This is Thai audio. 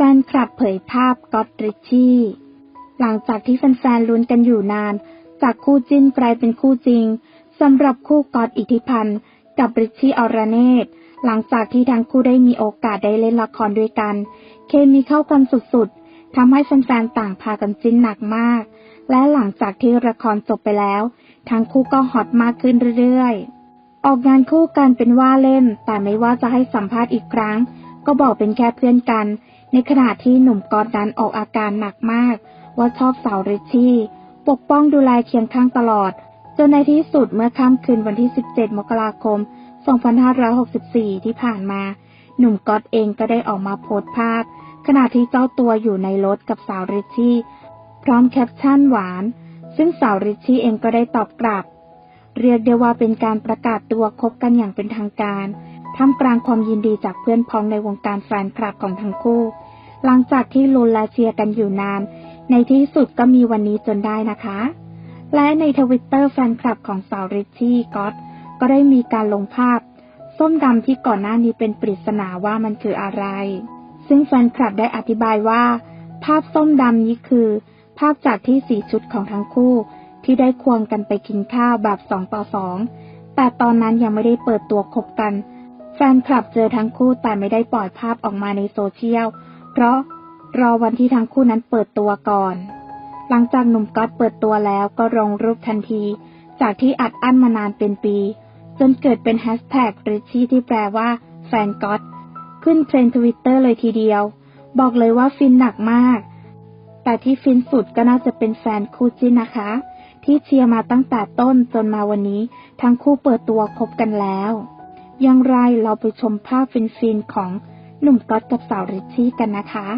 แฟนคลับเผยภาพก็อตริชชี่ หลังจากที่แฟนๆลุ้นกันอยู่นาน จากคู่จิ้นกลายเป็นคู่จริงสำหรับคู่ก๊อตอิทธิพันธ์ กับริชชี่อรเนตหลังจากที่ทั้งคู่ได้มีโอกาสได้เล่นละครด้วยกัน เคมีเข้ากันสุดๆทำให้แฟนๆต่างพากันจิ้นหนักมาก และหลังจากที่ละครจบไปแล้ว ทั้งคู่ก็ฮอตมากขึ้นเรื่อยๆ ออกงานคู่กันเป็นว่าเล่น แต่ไม่ว่าจะให้สัมภาษณ์อีกครั้ง ก็บอกเป็นแค่เพื่อนกัน ในขณะที่หนุ่มกอดนั้นออกอาการหนักมาก ว่าชอบสาวริชชี่ ปกป้องดูแลเคียงข้างตลอด จนในที่สุดเมื่อค่ำคืนวันที่ 17 มกราคม 2564 ที่ผ่านมา หนุ่มก๊อตเองก็ได้ออกมาโพสต์ภาพ ขณะที่เจ้าตัวอยู่ในรถกับสาวริชชี่ พร้อมแคปชั่นหวาน ซึ่งสาวริชชี่เองก็ได้ตอบกลับ เรียกได้ว่าเป็นการประกาศตัวคบกันอย่างเป็นทางการ ท่ามกลางความยินดีจากเพื่อนพ้องในวงการแฟนคลับของทั้งคู่ หลังจากที่ลุ้นและเชียร์กันอยู่นาน ในที่สุดก็มีวันนี้จนได้นะคะ และในทวิตเตอร์แฟนคลับของสาวริชชี่ก๊อตก็ได้มีการลงภาพ ส้มดำที่ก่อนหน้านี้เป็นปริศนาว่ามันคืออะไร ซึ่งแฟนคลับได้อธิบายว่า ภาพส้มดำนี้คือ ภาพจากที่สีชุดของทั้งคู่ ที่ได้ควงกันไปกินข้าวแบบสองต่อสองแต่ตอนนั้นยังไม่ได้เปิดตัวคบกัน แฟนคลับเจอทั้งคู่แต่ไม่ได้ปล่อยภาพออกมาในโซเชียล เพราะรอวันที่ทั้งคู่นั้นเปิดตัวก่อน หลังจากหนุ่มก๊อตเปิดตัวแล้วก็ลงรูปทันที จากที่อัดอั้นมานานเป็นปี จนเกิดเป็นแฮชแท็กริชชี่ที่แปลว่าแฟนก๊อตขึ้นเทรนด์ทวิตเตอร์เลยทีเดียว บอกเลยว่าฟินหนักมาก แต่ที่ฟินสุดก็น่าจะเป็นแฟนคู่จิ้นนะคะ ที่เชียร์มาตั้งแต่ต้นจนมาวันนี้ ทั้งคู่เปิดตัวคบกันแล้ว อย่างไรเราไปชมภาพฟินๆของหนุ่มก๊อตกับสาวริชชี่กันนะคะ